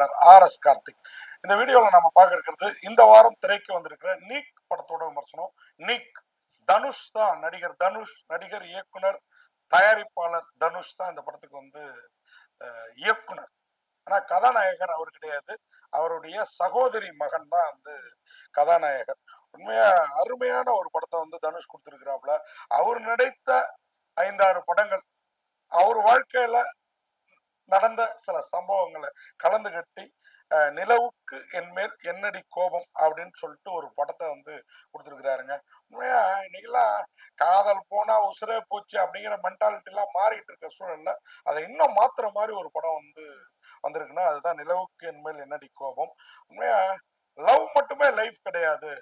தயாரிப்பாளர் R S Karthik. இந்த வீடியோவில் நம்ம பார்க்க இருக்கிறது இந்த வாரம் திரைக்கு வந்திருக்கிற நீக் படத்தோட விமர்சனம். நீக் தனுஷ் தான் நடிகர். தனுஷ் நடிகர் இயக்குனர் தயாரிப்பாளர் தனுஷ் தான் இந்த படத்துக்கு வந்து இயக்குனர். ஆனா கதாநாயகர் அவர் கிடையாது. அவருடைய சகோதரி மகன் தான் வந்து கதாநாயகர். உண்மையா அருமையான ஒரு படத்தை வந்து தனுஷ் கொடுத்துருக்கிறாப்புல. அவர் நடித்த ஐந்தாறு படங்கள். அவர் வாழ்க்கையில நடந்த சில சம்பவங்களை கலந்து கட்டி நிலவுக்கு என்மேல் என்னடி கோபம் அப்படின்னு சொல்லிட்டு ஒரு படத்தை வந்து கொடுத்துருக்குறாருங்க. உண்மையா இன்னைக்கெல்லாம் காதல் போனா உசுரே போச்சு அப்படிங்கிற மென்டாலிட்டி எல்லாம் மாறிட்டு இருக்க சூழல்ல அதை இன்னும் மாத்துற மாதிரி ஒரு படம் வந்து வந்திருக்குன்னா அதுதான் நிலவுக்கு என்மேல் என்னடி கோபம். உண்மையா லவ் மட்டுமே லைஃப் கிடையாது.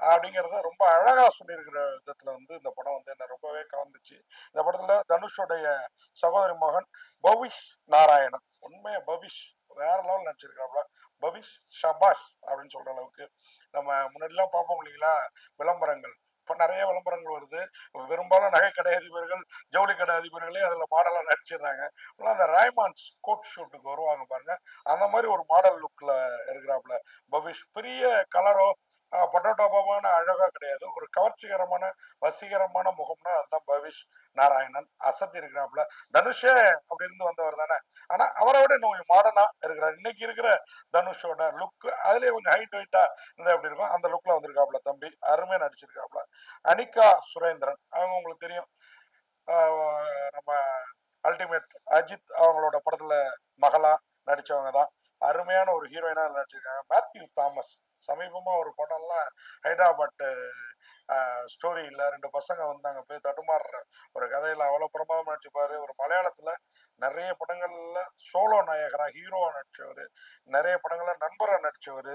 அப்படிங்கிறத ரொம்ப அழகா சொல்லியிருக்கிற விதத்துல வந்து இந்த படம் வந்து என்ன ரொம்பவே கவர்ந்துச்சு. இந்த படத்துல தனுஷோடைய சகோதரி மகன் பவிஷ் நாராயணன். உண்மையா பவிஷ் வேற லெவல் நடிச்சிருக்காப்ல. பவிஷ் ஷபாஷ் அப்படின்னு சொல்ற அளவுக்கு. நம்ம முன்னாடிலாம் பார்ப்போம் இல்லைங்களா? விளம்பரங்கள். இப்போ நிறைய விளம்பரங்கள் வருது. பெரும்பாலும் நகை கடை அதிபர்கள் ஜவுளி கடை அதிபர்களே அதில் மாடலாக நடிச்சிடுறாங்க. ஆனால் அந்த ராய்மான்ஸ் கோட் ஷூட்டுக்கு வருவாங்க பாருங்க. அந்த மாதிரி ஒரு மாடல் லுக்கில் இருக்கிறாப்புல பவிஷ். பெரிய கலரோ பட்டோட்டோபமான அழகா கிடையாது. ஒரு கவர்ச்சிகரமான வசீகரமான முகம்னா அதுதான் பவிஷ் நாராயணன். அசத்தி இருக்கிறாப்புல. தனுஷே அப்படி இருந்து வந்தவர் தானே. ஆனா அவரை விட இன்னும் கொஞ்சம் இருக்கிறார். இன்னைக்கு இருக்கிற தனுஷோட லுக் அதுலயே கொஞ்சம் ஹைட் வெயிட்டா இருந்தா எப்படி இருக்கும்? அந்த லுக்ல வந்திருக்காப்புல தம்பி. அருமையா நடிச்சிருக்காப்புல. அனிகா சுரேந்திரன். அவங்க உங்களுக்கு தெரியும். நம்ம அல்டிமேட் அஜித் அவங்களோட படத்துல மகளா நடிச்சவங்க தான். அருமையான ஒரு ஹீரோயினாக நடிச்சிருக்காங்க. மேத்யூ தாமஸ் சமீபமாக ஒரு படம்லாம் ஹைதராபாத் ஸ்டோரி ரெண்டு பசங்க வந்தாங்க. போய் தடுமாறுற ஒரு கதையில் அவ்வளோ பிரமாதமா நடிச்சுப்பார் ஒரு மலையாளத்தில் நிறைய படங்கள்ல சோலோ நாயகரா ஹீரோவா நடிச்சவர். நிறைய படங்கள்ல நண்பரா நடிச்சவர்.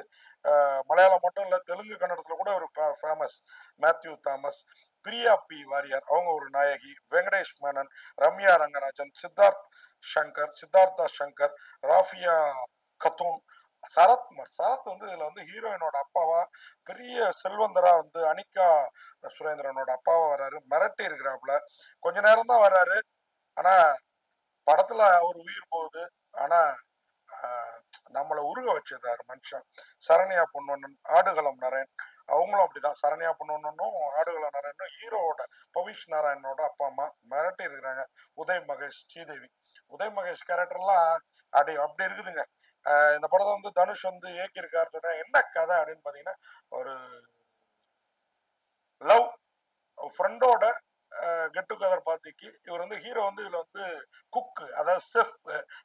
மலையாளம் மட்டும் இல்ல தெலுங்கு கன்னடத்துல கூட ஒரு ஃபேமஸ் மேத்யூ தாமஸ் பிரியா பி வாரியார் அவங்க ஒரு நாயகி. வெங்கடேஷ் மேனன் ரம்யா ரங்கராஜன் சித்தார்த் சங்கர் சித்தார்த்தா சங்கர் ராஃபியா கத்தூன் சரத்குமார் சரத் வந்து இதுல வந்து ஹீரோயினோட அப்பாவா? பெரிய செல்வந்தரா வந்து அனிகா சுரேந்திரனோட அப்பாவா வராரு மிரட்டி இருக்கிறாப்புல. கொஞ்ச நேரம் தான் வர்றாரு. ஆனா படத்துல அவர் உயிர் போகுது. ஆனா நம்மளை உருக வச்சிடுறாரு மனுஷன். சரண்யா பொன்னொன்னன் ஆடுகளம் நரேன் அவங்களும் அப்படிதான். சரண்யா பொன்னொன்னும் ஆடுகளம் நரேனும் ஹீரோவோட பவிஷ் நாராயணனோட அப்பா அம்மா மிரட்டி இருக்கிறாங்க. உதய் மகேஷ் ஸ்ரீதேவி. உதய் மகேஷ் கேரக்டர்லாம் அப்படி அப்படி இருக்குதுங்க. இந்த படத்தை வந்து தனுஷ் வந்து இயக்கியிருக்காரு என்ன கதை அப்படின்னு பார்த்தீங்கன்னா ஒரு லவ் ஃப்ரெண்டோட கெட் டுகெதர் பார்ட்டிக்கு இவர் வந்து ஹீரோ வந்து இதில் வந்து குக்கு அதாவது செஃப்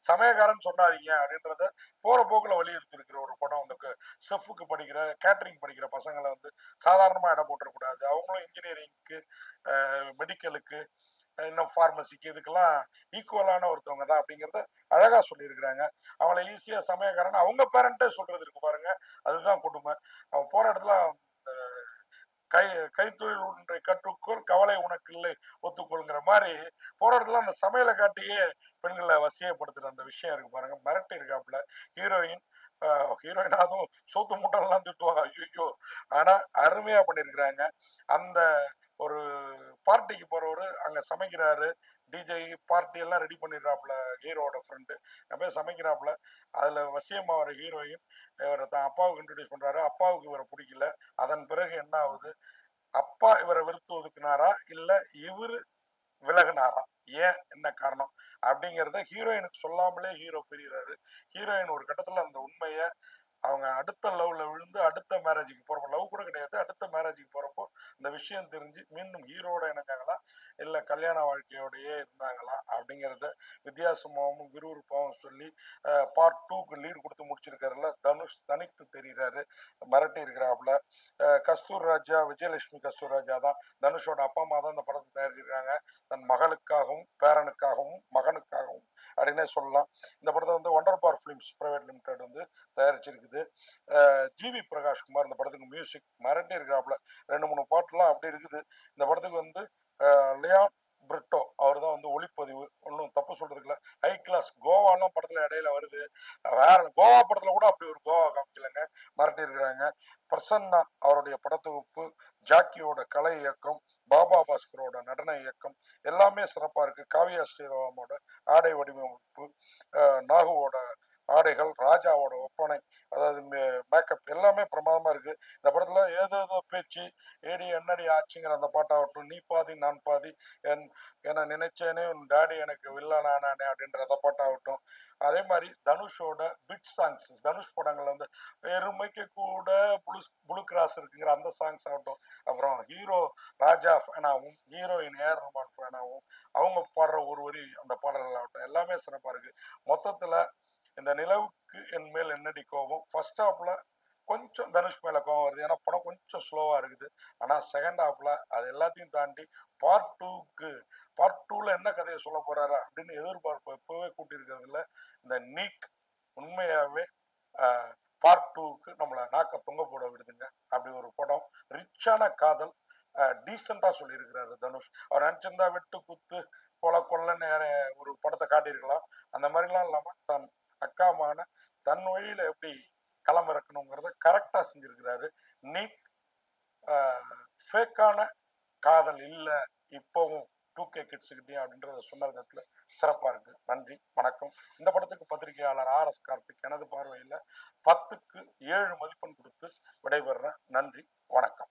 சமயக்காரன் சொன்னாதீங்க அப்படின்றத போகிற போக்கில் வலியுறுத்தி இருக்கிற ஒரு படம் வந்து செஃப்புக்கு படிக்கிற கேட்டரிங் படிக்கிற பசங்களை வந்து சாதாரணமாக இடம் போட்டுறக்கூடாது. அவங்களும் இன்ஜினியரிங்க்கு மெடிக்கலுக்கு இன்னும் ஃபார்மசிக்கு இதுக்கெல்லாம் ஈக்குவலான ஒருத்தவங்க தான் அப்படிங்கிறத அழகாக சொல்லியிருக்கிறாங்க. அவங்கள ஈஸியாக சமயக்காரன் அவங்க பேரண்ட்டே சொல்கிறது இருக்கு பாருங்க. அதுதான் கொடுமை. அவன் போகிற இடத்துல கை கைத்தொழில் ஒன்றை கற்றுக்கொள் கவலை உனக்கு இல்லை ஒத்துக்கொள்ங்கிற மாதிரி போராட்டத்தில் இடத்துல அந்த சமையலை காட்டியே பெண்களை வசியப்படுத்துகிற அந்த விஷயம் இருக்கு பாருங்க. மிரட்டி இருக்காப்புல. ஹீரோயின் ஹீரோயின் அதுவும் சோத்து மூட்டெல்லாம் திட்டுவாங்க ஐயோ ஆனால் அருமையாக பண்ணியிருக்கிறாங்க. அந்த ஒரு பார்ட்டிக்கு போகிறவர் அங்க சமைக்கிறாரு. டிஜே பார்ட்டி எல்லாம் ரெடி பண்ணிடுறாப்புல ஹீரோட ஃப்ரெண்டு நம்ம சமைக்கிறாப்புல. அதுல வசியமாகிற ஹீரோயின் இவரை தான் அப்பாவுக்கு இன்ட்ரடியூஸ் பண்றாரு. அப்பாவுக்கு இவரை பிடிக்கல. அதன் பிறகு என்ன ஆகுது? அப்பா இவரை வெறுத்து ஒதுக்குனாரா? இல்ல இவரு விலகுனாரா? ஏன்? என்ன காரணம்? அப்படிங்கிறத ஹீரோயினுக்கு சொல்லாமலே ஹீரோ பிரிகிறாரு ஹீரோயின் ஒரு கட்டத்துல அந்த உண்மையை அவங்க அடுத்த லவ்ல விழுந்து அடுத்த மேரேஜுக்கு போறப்போ லவ் கூட கிடையாது. அடுத்த மேரேஜுக்கு போறப்போ இந்த விஷயம் தெரிஞ்சு மீண்டும் ஹீரோட இணைஞ்சாங்களா? இல்ல கல்யாண வாழ்க்கையோடயே இருந்தாங்களா? அப்படிங்கிறத வித்தியாசமாகவும் விறுவிறுப்பாகவும் சொல்லி பார்ட் டூக்கு லீடு கொடுத்து முடிச்சிருக்காருல தனுஷ் தனித்து தெரிகிறாரு மிரட்டி இருக்கிறாப்புல. கஸ்தூர் ராஜா விஜயலட்சுமி கஸ்தூர் ராஜா தான் தனுஷோட அப்பா அம்மா தான் இந்த படத்தை தயாரிச்சிருக்காங்க. தன் மகளுக்காகவும் பேரனுக்காகவும் மகனுக்காகவும். அப்படின்னே சொல்லலாம். இந்த படத்தை வந்து wonder bar films private limited வந்து தயாரிச்சிருக்குது. ஜிவி பிரகாஷ்குமார் இந்த படத்துக்கு மியூசிக் மிரட்டி இருக்கிறாப்புல ரெண்டு மூணு பாட்டுலாம் அப்படி இருக்குது. இந்த படத்துக்கு வந்து லியான் பிரிட்டோ அவர் தான் வந்து ஒளிப்பதிவு ஒன்றும் தப்பு சொல்றதுக்குல ஹை கிளாஸ் கோவாலாம் படத்துல இடையில வருது. வேற கோவா படத்துல கூட அப்படி ஒரு கோவா காமிக்கலங்க. மிரட்டி இருக்கிறாங்க பிரசன்னா அவருடைய படத்தொகுப்பு ஜாக்கியோட கலை இயக்கம் பாபா பாஸ்கரோட நடன இயக்கம் எல்லாமே சிறப்பாக இருக்கு. காவியா ஸ்ரீராமோட ஆடை வடிவமைப்பு நாகுவோட ஆடைகள் ராஜாவோட ஒப்பனை எல்லாமே பிரமாதமா இருக்கு. இந்த படத்துல ஏதோ ஏதோ பேச்சு ஏடி என்னடி ஆச்சுங்கிற அந்த பாட்டாகட்டும் நீ பாதி நான் பாதி என் என்னை நினைச்சேனே உன் டேடி எனக்கு வில்லனானே அப்படின்ற அந்த பாட்டாகட்டும் அதே மாதிரி தனுஷோட பிட் சாங்ஸ் தனுஷ் படங்கள்ல வந்து பெருமைக்கு கூட புளு புளு கிராஸ் இருக்குங்கிற அந்த சாங்ஸ் ஆகட்டும். அப்புறம் ஹீரோ ராஜா ஃபேனாகவும் ஹீரோயின் ஏஆர் ரஹ்மான் ஃபேனாகவும் அவங்க பாடுற ஒரு வரி அந்த பாடல்கள் ஆகட்டும். எல்லாமே சிறப்பாக இருக்கு. மொத்தத்தில் இந்த நிலவுக்கு என் மேல் என்னடி கோபம்? ஃபர்ஸ்ட் ஹாஃப்ல கொஞ்சம் தனுஷ் மேல கோவம் வருது. ஏன்னா படம் கொஞ்சம் ஸ்லோவா இருக்குது. ஆனா செகண்ட் ஹாஃப்ல அது எல்லாத்தையும் தாண்டி பார்ட் டூக்கு பார்ட் டூல என்ன கதையை சொல்ல போகிறாரு அப்படின்னு எதிர்பார்ப்பு எப்பவே கூட்டியிருக்கிறதுல இந்த நீக் உண்மையாவே பார்ட் டூக்கு நம்மளை நாக்க தொங்க போட விடுதுங்க. அப்படி ஒரு படம். ரிச்சான காதல் டீசெண்டா சொல்லியிருக்கிறாரு தனுஷ். அவர் நினைச்சிருந்தா வெட்டு குத்து கொலை கொள்ளன்னு யார- ஒரு படத்தை காட்டியிருக்கலாம். அந்த மாதிரிலாம் இல்லாம தன் அக்காமான தன் வழியில எப்படி களம் இறக்கணுங்கிறத கரெக்டாக செஞ்சிருக்கிறாரு. நீக் ஃபேக்கான காதல் இல்லை இப்போவும் டூ கே கிட்ஸுக்கிட்டே அப்படின்றத சொன்ன விதத்தில் சிறப்பாக இருக்கு. நன்றி வணக்கம். இந்த படத்துக்கு பத்திரிகையாளர் ஆர் எஸ் கார்த்திக் எனது பார்வையில் பத்துக்கு ஏழு மதிப்பெண் கொடுத்து விடைபெறுறேன். நன்றி வணக்கம்.